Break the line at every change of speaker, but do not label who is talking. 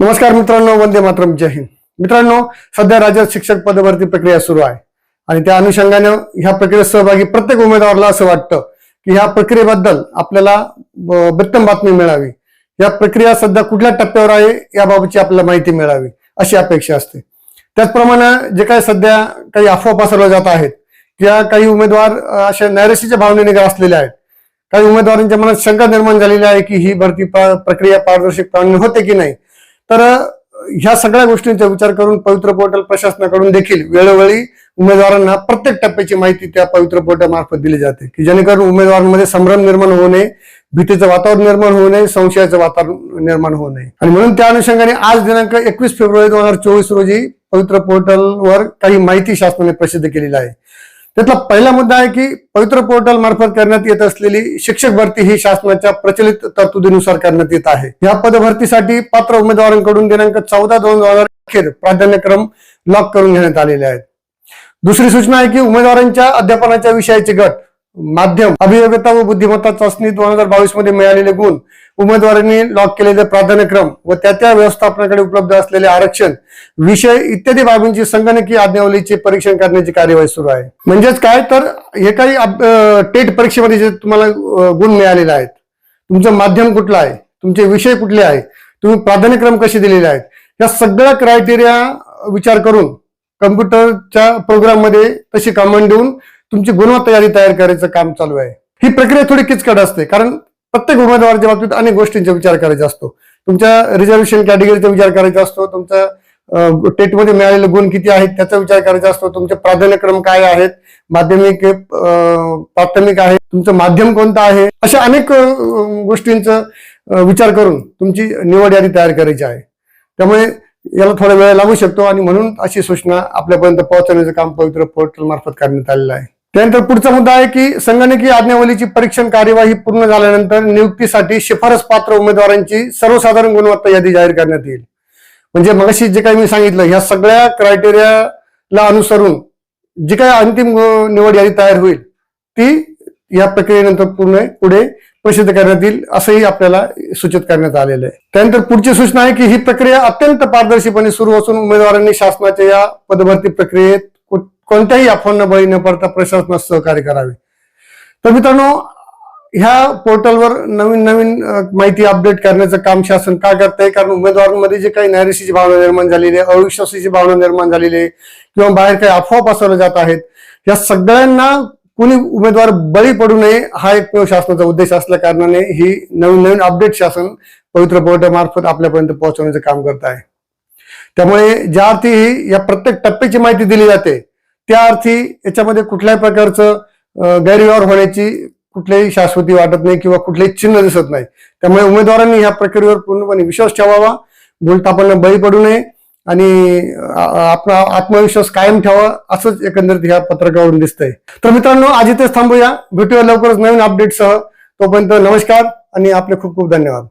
नमस्कार मित्रांनो वंदे मातरम जय हिंद. मित्रांनो सध्या राज्यात शिक्षक पदभरती प्रक्रिया सुरू आहे. आणि त्या अनुषंगाने ह्या प्रक्रियेत सहभागी प्रत्येक उमेदवाराला असं वाटतं की ह्या प्रक्रियेबद्दल आपल्याला उत्तम बातमी मिळावी. या प्रक्रिया सध्या कुठल्या टप्प्यावर आहे याबाबतची आपल्याला माहिती मिळावी अशी अपेक्षा असते. त्याचप्रमाणे जे काय सध्या काही अफवा पसरवल्या जात आहेत किंवा काही उमेदवार अं, अशा नैराश्याच्या भावनेने ग्रासलेले आहेत. काही उमेदवारांच्या मनात शंका निर्माण झालेली आहे की ही भरती प्रक्रिया पारदर्शकपणे होते की नाही? तर ह्या सगळ्या गोष्टींचा विचार करून पवित्र पोर्टल प्रशासनाकडून देखील वेळोवेळी उमेदवारांना प्रत्येक टप्प्याची माहिती त्या पवित्र पोर्टल मार्फत दिली जाते की जेणेकरून उमेदवारांमध्ये संभ्रम निर्माण होऊ नये भीतीचं वातावरण निर्माण होऊ नये संशयाचं वातावरण निर्माण होऊ नये. आणि म्हणून त्या अनुषंगाने आज दिनांक एकवीस फेब्रुवारी दोन हजार चोवीस रोजी पवित्र पोर्टलवर काही माहिती शासनाने प्रसिद्ध केलेली आहे. त्यातला पहिला मुद्दा आहे की पवित्र पोर्टल मार्फत करण्यात येत असलेली शिक्षक भरती ही शासनाच्या प्रचलित तरतुदीनुसार करण्यात येत आहे. या पदभरतीसाठी पात्र उमेदवारांकडून दिनांक चौदा दोन हजार अखेर प्राधान्यक्रम लॉक करून घेण्यात आलेले आहेत. दुसरी सूचना आहे की उमेदवारांच्या अध्यापनाच्या विषयाचे गट माध्यम अभियोग्यता व बुद्धिमत्ता चाचणी दोन हजार बावीसमध्ये मिळालेले गुण उमेदवारांनी लॉक केलेले प्राधान्यक्रम व त्या त्या व्यवस्थापनाकडे उपलब्ध असलेले आरक्षण विषय इत्यादी बाबींची संगणकीय आज्ञावलीचे परीक्षण करण्याची कार्यवाही सुरू आहे. म्हणजेच काय? तर हे काही टेट परीक्षेमध्ये जे तुम्हाला गुण मिळालेले आहेत. तुमचं माध्यम कुठलं आहे? तुमचे विषय कुठले आहेत तुम्ही प्राधान्यक्रम कसे दिलेले आहेत? या सगळ्या क्रायटेरिया विचार करून कम्प्युटरच्या प्रोग्राममध्ये तशी कमांड देऊन तुमची गुणवत्ता यादी तयार करायचं काम चालू आहे. ही प्रक्रिया थोडी किचकट असते कारण प्रत्येक उमेदवाराच्या बाबतीत अनेक गोष्टींचा विचार करायचा असतो. तुमच्या रिझर्वेशन कॅटेगरीचा विचार करायचा असतो तुमचा टेटमध्ये मिळालेले गुण किती आहेत त्याचा विचार करायचा असतो तुमचे प्राधान्यक्रम काय आहेत माध्यमिक प्राथमिक आहे तुमचं माध्यम कोणतं आहे अशा अनेक गोष्टींचा विचार करून तुमची निवड यादी तयार करायची आहे. त्यामुळे याला थोडा वेळ लागू शकतो आणि म्हणून अशी सूचना आपल्यापर्यंत पोहोचवण्याचं काम पवित्र पोर्टल मार्फत करण्यात आलेलं आहे. त्यानंतर पुढचा मुद्दा आहे की संगणकीय आज्ञावलीची परीक्षण कार्यवाही पूर्ण झाल्यानंतर नियुक्तीसाठी शिफारस पात्र उमेदवारांची सर्वसाधारण गुणवत्ता यादी जाहीर करण्यात येईल. म्हणजे मगाशी जे काही मी सांगितलं ह्या सगळ्या क्रायटेरियाला अनुसरून जी काही अंतिम निवड यादी तयार होईल ती या प्रक्रियेनंतर पूर्ण पुढे प्रसिद्ध करण्यात येईल असंही आपल्याला सूचित करण्यात आलेलं आहे. त्यानंतर पुढची सूचना आहे की ही प्रक्रिया अत्यंत पारदर्शीपणे सुरू असून उमेदवारांनी शासनाच्या या पदभरती प्रक्रियेत कोणत्याही अफवांना बळी न पडता प्रशासनास सहकार्य करावे. तर मित्रांनो ह्या पोर्टलवर नवीन नवीन माहिती अपडेट करण्याचं काम शासन का करत आहे कारण उमेदवारांमध्ये जे काही नैराश्याची भावना निर्माण झालेली आहे अविश्वासाची भावना निर्माण झालेली आहे किंवा बाहेर काही अफवा पसरवल्या जात आहेत या सगळ्यांना कुणी उमेदवार बळी पडू नये हा एक शासनाचा उद्देश असल्या कारणाने ही नवीन नवीन अपडेट शासन पवित्र पोर्टल मार्फत आपल्यापर्यंत पोहोचवण्याचं काम करत आहे. त्यामुळे ज्या अर्थी या प्रत्येक टप्प्याची माहिती दिली जाते त्या अर्थी याच्यामध्ये कुठल्याही प्रकारचं गैरव्यवहार होण्याची कुठलीही शाश्वती वाटत नाही किंवा कुठलेही चिन्ह दिसत नाही. त्यामुळे उमेदवारांनी ह्या प्रक्रियेवर पूर्णपणे विश्वास ठेवावा भूलतापांना बळी पडू नये आणि आपला आत्मविश्वास कायम ठेवा असंच एकंदरीत ह्या पत्रकावरून दिसतंय. तर मित्रांनो आज इथेच थांबूया. भेटूया लवकरच नवीन अपडेटसह तोपर्यंत नमस्कार आणि आपले खूप खूप धन्यवाद.